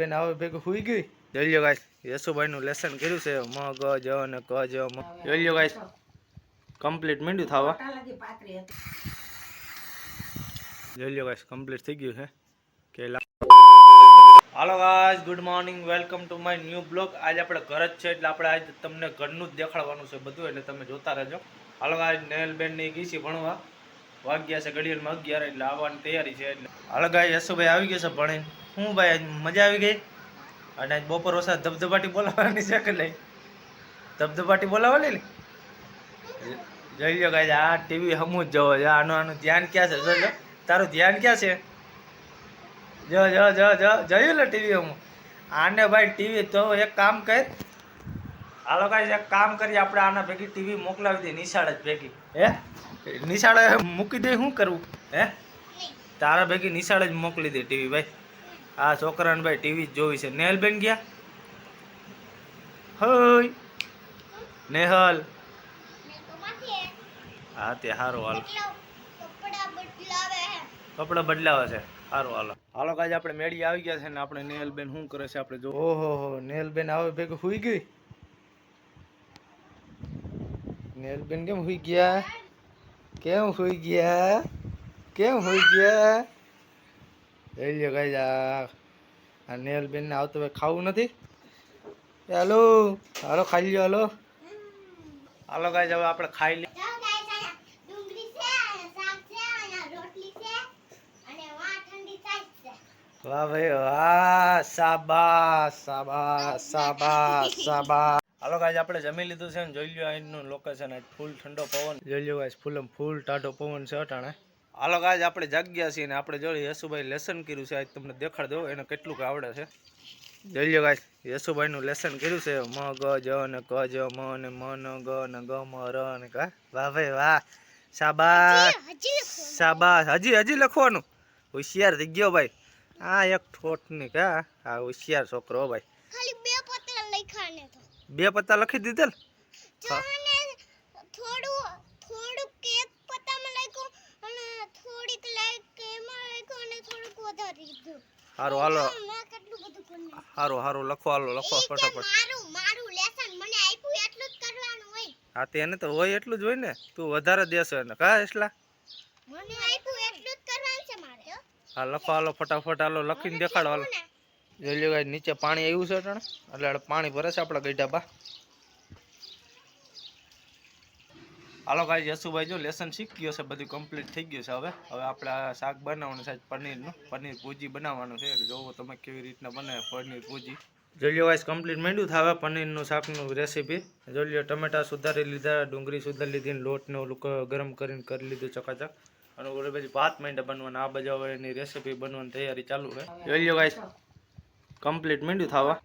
બેન, આવે ભેગું સુઈ ગઈ? જોઈ ગાઈસ યશુભાઈ નું લેસન કર્યું છે. મ, ગ, જ અને ક, જ, મ. જોઈ ગાઈસ કમ્પ્લીટ મીંડું થવા. જોઈ ગાઈસ કમ્પ્લીટ થઈ ગયું છે. કે hello guys good morning welcome to my new blog આજે આપણે ઘર જ છે, એટલે આપણે આજ તમને ઘરનું જ દેખાડવાનું છે બધું, એટલે તમે જોતા રહેજો. હાલો ગાઈસ નેલ બેનની ગઈ છે ભણવા. વાગ્યા છે ઘડિયાળમાં અગિયાર, એટલે આવવાની તૈયારી છે, એટલે હાલો ગાઈ યશુભાઈ આવી ગયા છે ભણીને. હું ભાઈ આજ મજા આવી ગઈ. અને આજ બપોર ઓછા ધબધબાટી બોલાવવાની છે કે નહીં? ધબધબાટી બોલાવવાની ને? જોઈ લો કાંઈ આ ટીવી હમું જ જોવો. છે આનું આનું ધ્યાન ક્યાં છે? જો જો. તારું ધ્યાન ક્યાં છે? જો જો જો જો. જોયું લે ટીવી હમું. આને ભાઈ ટીવી તો એક કામ કર. હાલો કાંઈ એક કામ કરીએ. આપણે આના ભેગી ટીવી મોકલાવી દઈએ નિશાળે જ ભેગી. હે? નિશાળે મૂકી દે. શું કરવું? હે? તારા ભેગી નિશાળે જ મોકલી દે ટીવી ભાઈ. આ છોકરાને ભાઈ ટીવી જ જોવી છે. નેહલ બેન ગયા? હોય નેહલ. હા, તે સારું હાલ. કપડા બદલાવે છે. સારું હાલો. હાલો કાજ આપણે મેળી આવી ગયા છે ને આપણે નેહલ બેન શું કરે છે આપણે જો ઓહો, હો નેહલ બેન આવે ભેગું હુઈ ગઈ? નેહલ બેન કેમ હુઈ ગયા? કેમ હુઈ ગયા? કેમ હુઈ ગયા? લઈ લ્યો ગાઈ આ આ નેહલ બેન ને આવતો ભાઈ ખાવું નથી હેલો હાલો ખાઈ લ્યો હાલો હાલો ગાઈ હવે આપણે ખાઈ લઈએ વાહ ભાઈ વાહ સાબા સાબા સાબા સાબા હાલો ગાઈસ આપણે જમી લીધું છે ને જોઈ લ્યો અહીંનું લોકેશન આજ ફૂલ ઠંડો પવન જોઈ લ્યો ગાઈસ ફૂલ ફૂલ ટાઢો પવન છે અટાણે હાલો આજ આપણે જાગ્યા છીએ ને આપણે જો યશુભાઈ લેસન કર્યું છે. આજ તમને દેખાડ દો એને કેટલું આવડે છે. જોઈ લો ગાય યશુભાઈ નું લેસન કર્યું છે. મ ગ જ ને ક જ મ ને મ ન ગ ને ગ મ ર ને કા. વાહ ભાઈ વાહ. શાબાશ. શાબાશ. હજી હજી લખવાનું. હોશિયાર થઈ ગયો ભાઈ. આ એક ઠોઠ ને કા આ હોશિયાર છોકરો ભાઈ. ખાલી બે પત્તા લખાને બે પત્તા લખી દીધેલ ચાને થોડું થોડુંક એક પત્તામાં લખ્યું અને થોડીક લાઈક એમાં લખ્યું અને થોડુંક વધારી દીધું હારું હાલો. હારું હારું લખો હાલો લખો ફટાફટ. હા તે એને તો હોય એટલું જ હોય ને. તું વધારે દેશો એને. કા એટલા હા. લખો હાલો ફટાફટ હાલો લખીને દેખાડો હાલો. જોઈ લ્યો નીચે પાણી આવ્યું છે એટલે પાણી ભરે છે આપણા ગઈઢા બા હાલો ગાઈ યશુભાઈ જો લેસન શીખી ગયો છે, બધું કમ્પ્લીટ થઈ ગયું છે હવે. હવે આપણે શાક બનાવવાનું છે, પનીરનું. પનીર ભૂજી બનાવવાનું છે, એટલે જોવો તમે કેવી રીતના બનાવે પનીર ભૂજી. જોઈ લ્યો ગાઈસ કમ્પ્લીટ માંડ્યું થાવે પનીરનું શાકનું રેસીપી જોઈ લ્યો ટમેટા સુધારી લીધા, ડુંગળી સુધારી લીધી લોટને ઓલું ગરમ કરીને કરી લીધું ચકાચક. અને ઓલી પછી ભાત માંડ્યા બનવાના, આ બધા એની રેસીપી બનવાની તૈયારી ચાલુ છે. જોઈ લ્યો ગાઈસ કમ્પ્લીટ માંડ્યું થવા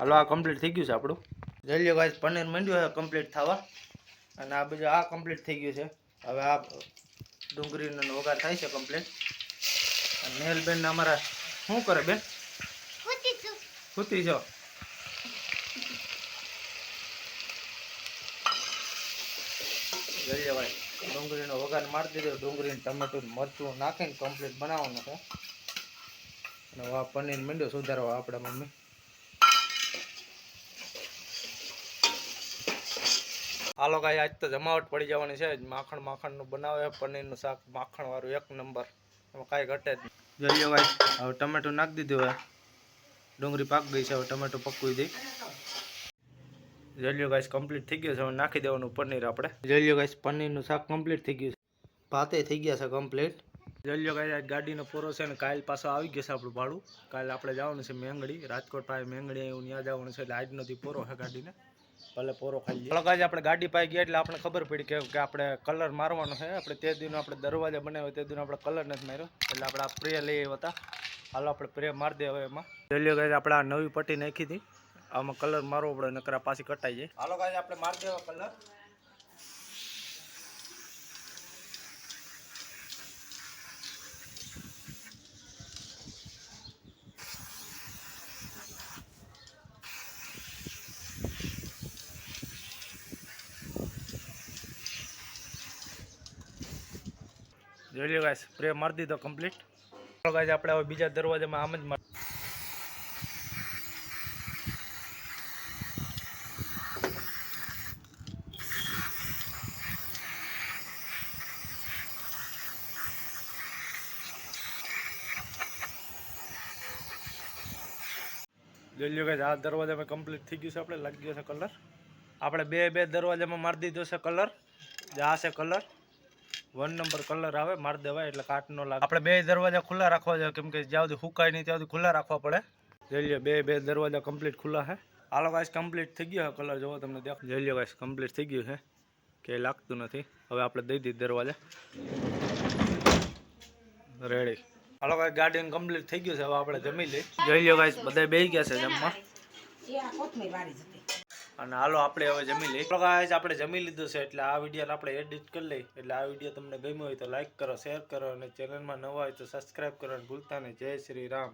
હાલો આ કમ્પ્લીટ થઈ ગયું છે આપણું. જોઈ લો ગાઈસ પનીર માંડ્યું છે કમ્પ્લીટ થવા. અને આ બધું આ કમ્પ્લીટ થઈ ગયું છે. હવે આ ડુંગળીનો વઘાર થાય છે કમ્પ્લીટ અને બેન અમારા શું કરે બેન? સૂતી છો. જોઈ ભાઈ ડુંગળીનો વઘાર મારી દીધો. ડુંગળી ટમેટું મરચું નાખીને કમ્પ્લીટ બનાવવાનું છે. અને આ પનીર મંડ્યો સુધારવા આપણા મમ્મી. હાલો કાંઈ આજ તો જમાવટ પડી જવાની છે. માખણ માખણનું બનાવે પનીરનું શાક માખણવાળું એક નંબર. એમાં કાંઈ ઘટે જ નહીં. જોઈએ ભાઈ હવે ટમેટું નાખી દીધું હવે. ડુંગળી પાક ગઈ છે હવે ટમેટું પકવી દઈ. જલિયો ગાઈસ કમ્પ્લીટ થઈ ગયો છે. હવે નાખી દેવાનું પનીર આપણે. જલિયો ગાઈસ પનીરનું શાક કમ્પ્લીટ થઈ ગયું છે. ભાતે થઈ ગયા છે કમ્પ્લીટ જલિયો ગાઈસ આજ ગાડીનો પૂરો છે ને કાલ પાછો આવી ગયો છે આપણું ભાડું. કાલે આપણે જવાનું છે મેંગડી રાજકોટ પાસે મેંગડી અહીંયા ત્યાં જવાનું છે એટલે આજનો પૂરો છે ગાડીને. ભલે પૂરો ખાઈ લઈએ લગાજ આપણે ગાડી પાઈ ગયા એટલે આપણે ખબર પડી કે કે આપણે કલર મારવાનો છે. આપણે તે દિન આપણે દરવાજા બનાવ્યો તે દિન આપણે કલર નથી માર્યો. એટલે આપણે આ પ્રે લઈ આવ્યા હતા. હાલો આપણે પ્રે મારી દે હવે એમાં. જલિયો ગાય આપણે આ નવી પટ્ટી નાખી હતી. આમાં કલર મારવો પડે નકરા પાછી કટાઈ જાય. હાલો ગાય આપણે મારી દેવા કલર. જોઈ લો ગાઈસ સ્પ્રે મારી દીધો કમ્પ્લીટ ચાલો guys, આપણે હવે બીજા દરવાજામાં આમ જ માર- જોઈ લ્યો guys, આ દરવાજામાં કમ્પ્લીટ થઈ ગયું છે આપણે લાગી ગયો છે કલર આપણે બે બે દરવાજામાં મારી દીધો છે કલર જે આ છે કલર વન નંબર કલર આવે માર દેવાય એટલે કાટ નો લાગે. આપણે બે દરવાજા ખુલ્લા રાખવા જોઈએ કેમ કે જ્યાં સુધી હુકાય નહીં ત્યાં સુધી ખુલ્લા રાખવા પડે. જોઈ લ્યો બે બે દરવાજા કમ્પ્લીટ ખુલ્લા છે. હાલો ગાઈસ કમ્પ્લીટ થઈ ગયો કલર જોવો તમને દેખ. જોઈ લ્યો ગાઈસ કમ્પ્લીટ થઈ ગયું છે. કે લાગતું નથી. હવે આપણે દઈ દીધી દરવાજા. રેડી હાલો ભાઈ ગાર્ડન કમ્પ્લીટ થઈ ગયું છે હવે આપણે જમી લઈ જોઈ લ્યો ગાઈસ બધા બેસી ગયા છે જમવા. અને હાલો આપણે હવે જમી લઈએ. ગાઈઝ આપણે જમી લીધું છે એટલે આ વીડિયો આપણે એડિટ કરી લઈએ. એટલે આ વીડિયો તમને ગમ્યો હોય તો લાઈક કરો શેર કરો અને ચેનલમાં નવા હોય તો સબસ્ક્રાઈબ કરો અને ભૂલતા નહીં. જય શ્રી રામ.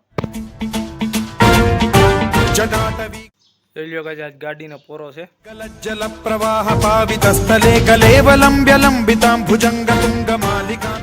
ગાડીનો પોરો છે. જલ પ્રવાહ પાવિત સ્થલે કલેવલંબ્ય લંબિતામ ભુજંગ તુંગ માલિકા